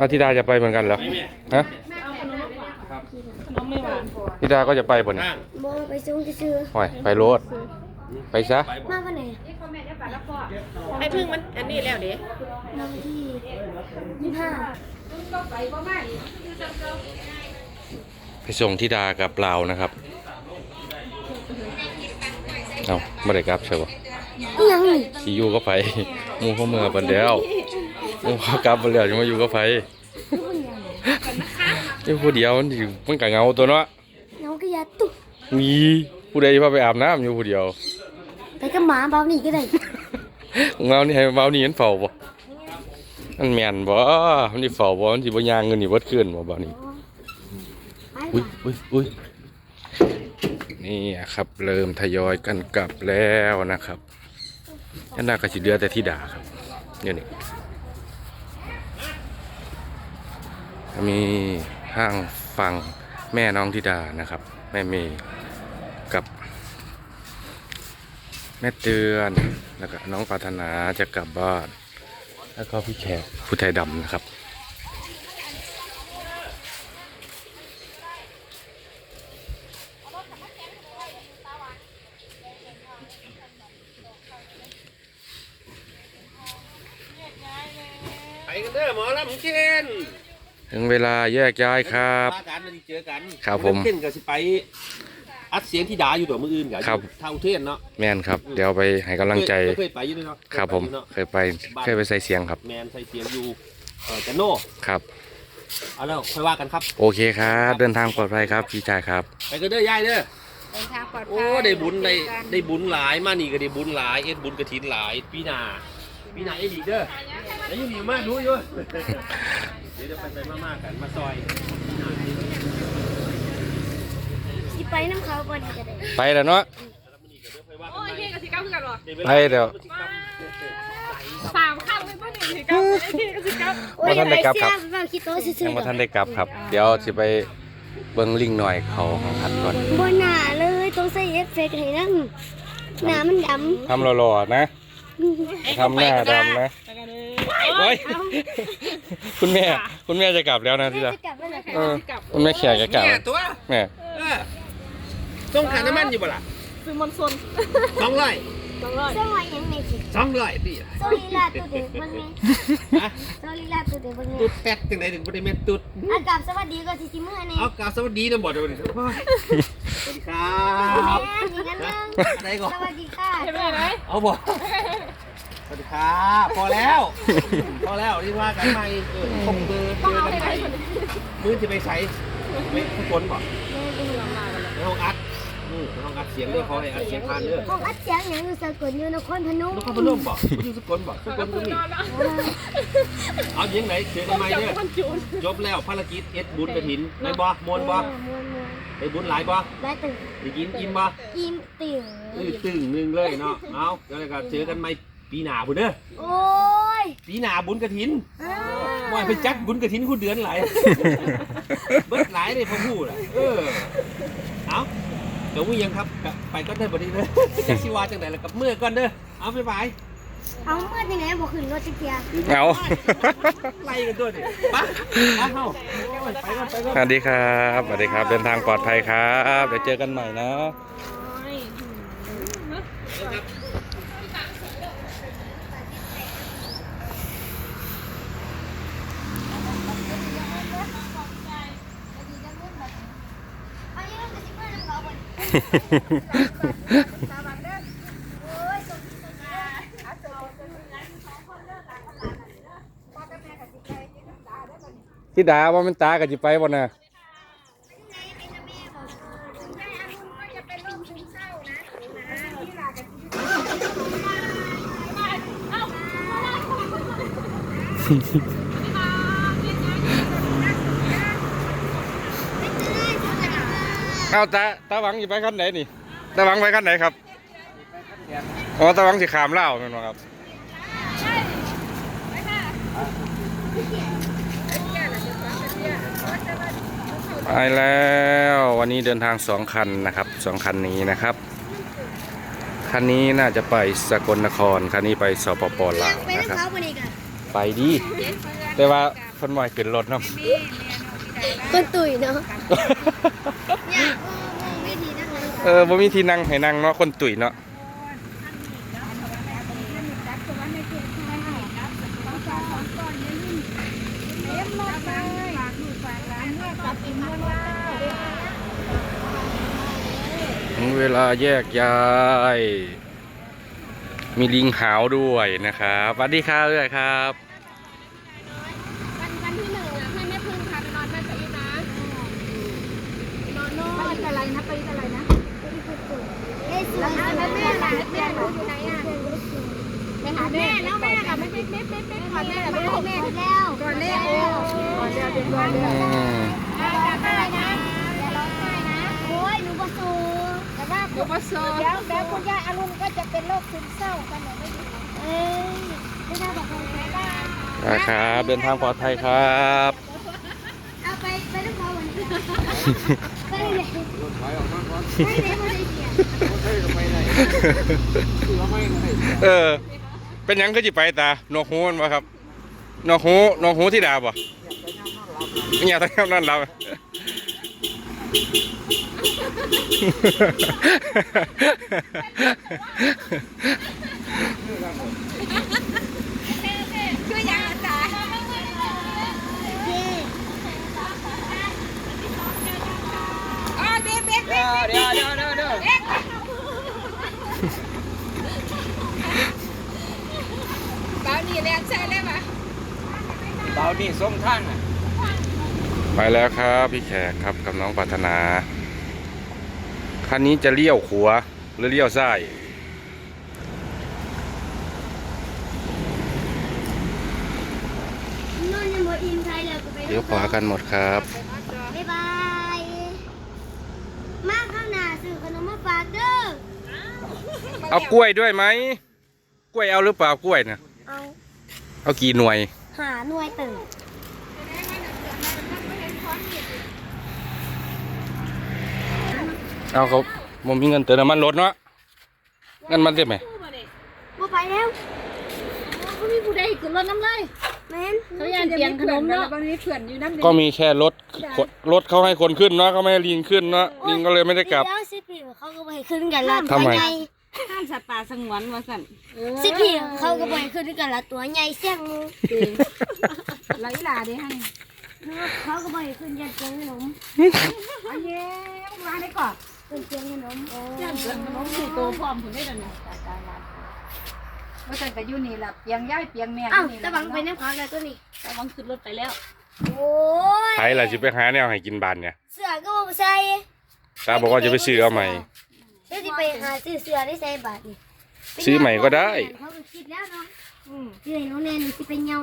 อาธิดาจะไปเหมือนกันเหรอ ฮะเอาขนมหวานขนมไม่หวานธิดาก็จะไปบ่เนี่ยโมไปซุ้งซื้อห่วยไปโรดไปซะ มาวันไหนไอ้พึ่งมันอันนี้แล้วเด้มาวันที่ยี่ห้าไปส่งธิดากับเรานะครับ เอาไม่ได้กลับใช่ปะอีหยังนี่สีอยู่ก็ไปหมูเขาเมื่อปันแล้ว หมูเขากลับไปแล้วยังมาอยู่ก็ไปอยู่ผู้เดียวมันอยู่มันก็เหงาตัวเนาะน้องก็ยาตุ๊กมีผู้ใดพาไปอาบน้ำอยู่ผู้เดียว ไปกับหมาเบานี่ก็ได้เงานี่ให้เบานี่เห็นเฝ้าบ่มันแม่นบ่มันสิเฝ้าบ่มันสิบ่ย่างเงินนี่เบิดคืนบ่เบานี่ไปอุ้ยอุ้ยอุ้ยนี่อะครับเริ่มทยอยกันกลับแล้วนะครับยันน่าก็สิเหลือแต่ที่ด่าครับเนี่ยนี่ มีห้างฟังแม่น้องธิดานะครับ แม่เมย์กับแม่เตือนแล้วก็น้องปรารถนาจะกลับบ้าน แล้วก็พี่แขกผู้ไทยดำนะครับไปกันเด้อหมอลำเคน ถึงเวลาแยกย้ายครับมากันมาเจอกันครับผมหอลำเคนก็สิไป อัดเสียงที่ดาอยู่ตัวมืออื่นกับครับ เท่าเทนเนาะแม่นครับ เดี๋ยวไปให้กำลังใจเคยไปอยู่ด้วยเนาะครับผม เคยไปอยู่เนาะเคยไปเคยไปใส่เสียงครับ แมนใส่เสียงอยู่เออจันโน่ครับ เอาแล้วค่อยว่ากันครับ โอเคครับ เดินทางปลอดภัยครับพี่ชายครับ ไปกันเด้อยายเด้อ เดินทางปลอดภัยโอ้ได้บุญได้ได้บุญหลายมานี่ก็ได้บุญหลายเอ็ดบุญกระถินหลายปีหน้า ปีหน้าเอ็ดดีเด้อแล้วยังมีมากรู้อยู่เดี๋ยวจะไปไปมากๆกันมาซอยสิไปน้ำเขาก่อนก็ได้ไปแล้วเนาะโอ้ยเฮียกับสิเก้าคือกันหรอไปเดี๋ยวสามคำเลยป่ะหนึ่งสิเก้าไอ้เฮียกับสิเก้าบ่ทันได้กลับครับโอ้ยไปเสียเฝ้าคิดโตซื่อยังๆบ่ก่ทัอนนได้กลับครับ เดี๋ยวสิไปเบิ่งลิงหน่อยเขาของพัดก่อนบนหน้าเลยต้องใส่เอฟเฟกต์ให้นั่งหน้ามันดทำหล่อๆนะำ ทำหน้าดำนะไปกันเลยโอ้ยคุณแม่ คุณแม่จะกลับแล้วนะที่ละจะกลับแล้วเหรอเออคุณแม่แขกจะกลับเนี่ยตัวแม่เออต้องขาน้ำมันอยู่บ่ล่ะซื้อมอนซนสองร้อยสองร้อยสมัยยังไม่สิสองร้อยปีโซลีลาตัวเด็กบ้างไงฮะโซลีลาตัวเด็กบ้างไงตุ๊ดแป๊ดถึงไหนถึงบริเวณตุ๊ดอากาศสวัสดีก็สิสิเมื่อนี่เอากล่าวสวัสดีนะบอกเดี๋ยวนี้สวัสดีครัแม่บอีกอันหนึงอะไรก่อนสวัสดีค่ะเห็นไหมไหนเอาบอกสวัสดี ครับพอแล้ว พอแล้วนี่ว่ากันใหม่เออคงเบอร์เจอกันใหม่มือที่ไปใช้ไม่ทุกคนบอกในห้องอัดอืมในห้องอัดเสียงด้วยเขาให้อัดเสียงผ่านเด้อห้องอัดเสียงอย่างอยู่สกลอยู่นครพนมนครพนมบอกอยู่สกลบอกสกลก็มีเอาอย่างไหนเจอกันใหม่จับเด้อคนจูนจบแล้วภารกิจเอ็ดบุญกระถินไม่บ่มวนบ่มวนมวนไปบุญหลายบ่ได้ตื่นได้กินกินบ่กินตื่นอื้อตึงหนึงเลยเนาะเอาเดี๋ยวก็เจอกันใหม่ ปีหน้าพุ่นเด้อโอ้ยปีหน้าบุญกระถินอ่าว่าไปจัดบุญกระถินคู่เดือนหลาย เบิดหลายเลยพ่อพูดอะเออเอาเดี๋ยวมึงยังครับกลับไปก็ได้บ่ดีเลยจักสิว่าจังไดล่ะกับเมื่อก่อนเด้อเอาไปบายเอาเมื่อยังไงบอกขึ้นรถจักรยานเอา ไล่กันด้วยดิไปเอาเข้าไปก่อนไปก่อน สวัสดีครับ สวัสดีครับ เดินทางปลอดภัยครับ เดี๋ยวเจอกันใหม่นะ อันนี้เราจะสิเมื่อน้ำเขาบ่โอ้ยส่ง ที่ส่งที่ทิดาว่ามันตากับจิไปบ่น่ะ เอาตาตาหวังอยู่ไปขั้นไหนนี่ตาหวังไปขั้นไหนครับอ๋อตาหวังสิขามเล่าวแม่นบ่ครับไปแล้ววันนี้เดินทางสองคันนะครับสองคันนี้นะครับคันนี้น่าจะไปสกลนครคันนี้ไปสปปลาวไปนะคน้ำรับเขาบ่นี่กันไปดีแต่ว่าไฟคนหน่อยขึ้นรถเนาะ คนตุ๋ยเนาะเนี่ยมองวิธีนั่งเลยเออบ่มีที่นั่งให้นั่งเนาะคนตุ๋ยเนาะถึงเวลาแยกย้าย มีลิงหาวด้วยนะครับสวัสดีครับเอ้ยครับ วันวันที่หนึ่งอะให้แม่พึ่งพาไปนอนบ้านจะอีนะนอนโน่ นไปอะไรนะไปอะไรนะได้สวยแล้วแม่ล่ะแม่หนูอยู่ไหนอะไปหาแม่แล้วแม่ล่ะไม่ไม่ไม่ไม่ไม่ขอแม่ล่ะไม่ให้แม่แล้วก่อนแม่โอ้ก่อนเดียวเดียวก่อนเดียวอืมอะไรนะอย่าร้องไห้นะโอ้ยหนูประสูแต่ว่าหนูก็โซ่เดี๋ยวเดี๋ยวคุณย่าอารมณ์ก็จะเป็นโรคซึมเศร้ากันหนูไม่รู้เอ้ยไม่น่าบอกใครไม่ได้ได้ครับเดินทางปลอดภัยครับเอาไปไปลูกเขาวันนี้ไปเลยไป เออ เป็นหยังก็จิไปตาหนวกหูมันบ่ครับหนวกหูหนวกหูที่ดาบ่เนี่ยตั้งแต่นั้นเรา ช่วยยังอาจารย์อ๋อเบ๊กเบ๊กเบ๊ก เดี๋ยวเดี๋ยวเดี๋ยวเดี๋ยว เบ๊กเบาหนีแล้วใช่เลยปะ เบา นี่ส่งท่านน่ะไปแล้วครับ พี่แขกครับกับน้องปรารถนา คันนี้จะเลี้ยวขวาหรือเลี้ยวซ้ายนอนยังบ่อิ่มไทยเลยก็ไปเลี้ยวขวากันหมดครับ บ๊ายบาย มาข้างหน้าซื้อขนมมาฝากเด้อเอากล้วยด้วยไหม กล้วยเอาหรือเปล่ากล้วยนะเอา เอากี่หน่วย หาหน่วยตื่นเอาเขาบ่มีเงินเติมน้ำมันรถเนาะเงินมันเต็มไหมบ่ไปแล้วเขามีผู้ใดขึ้นรถน้ำเลยแม่นเขาอยากเตียงขนมเนาะบางทีเขื่อนอยู่น้ำก็มีแค่รถคนรถเขาให้คนขึ้นเนาะเขาไม่ให้ลิงขึ้นเนาะลิงก็เลยไม่ได้กลับแล้วสิปีเขาก็บ่ให้ขึ้นกันละทำไมตัวใหญ่ห้ามสัตว์ป่าสงวนมาสั่นสิปีเขาก็บ่ให้ขึ้นกันละตัวใหญ่เสี่ยงหมูไรหลาดิให้เขาก็บ่ให้ขึ้นกันเตียงขนมเอาเย้วางได้ก่อนขึ้นเตียงขนมโอ้เตียงขนมสี่ตัวพร้อมผมได้แล้วเนี่ยว่าแต่ก็อยู่นี่ล่ะเปียงย่ายเปียงแม่ออ้าวยู่นี่ตะบังไปน้ำขาวแล้วตัวนี้ระวังขึ้นรถไปแล้วโอ้ยไทยล่ะสิไปหาแนวให้กินบานเนี่ย เสื้อก็บ่ใส่ตาบอกว่าจะไปซื้อเอาใหม่ เดี๋ยวสิไปหาซื้อเสื้อได้ใส่บาทนี่ซื้อใหม่ก็ได้ เขาก็คิดแล้วเนาะอืมเดี๋ยวหนูแน่นี่สิเป็นเหงา